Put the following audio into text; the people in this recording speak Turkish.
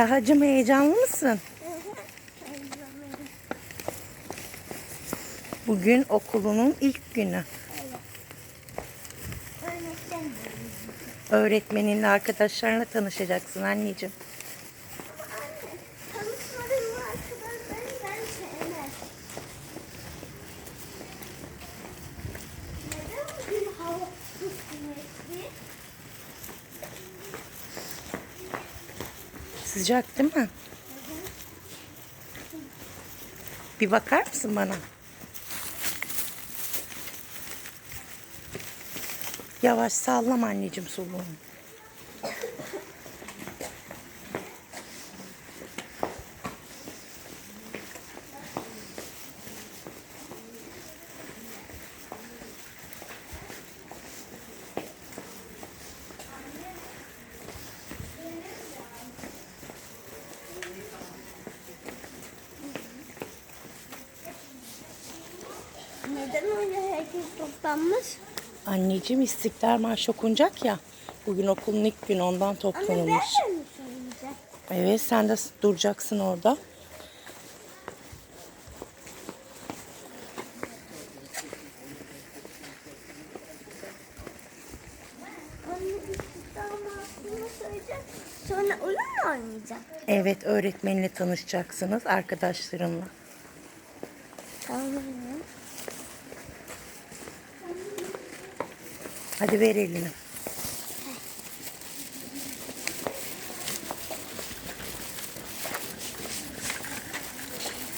Tahacım heyecanlı mısın? Bugün okulunun ilk günü. Öğretmeninle arkadaşlarına tanışacaksın anneciğim. Anne, tanışmadığım arkadaşlarım ben sevmem. Neden bugün hava kısmetli? Sıcak değil mi? Bir bakar mısın bana? Yavaş sallama anneciğim soluğunu. Neden öyle herkes toplanmış? Anneciğim İstiklal Marşı okunacak ya. Bugün okulun ilk günü ondan Anne toplanılmış. ben de mi söyleyeceğim? Evet sen de duracaksın orada. Anne. Sonra oyun mu oynayacağım? Evet öğretmenle tanışacaksınız arkadaşlarınla. Tamam. Hadi ver elini.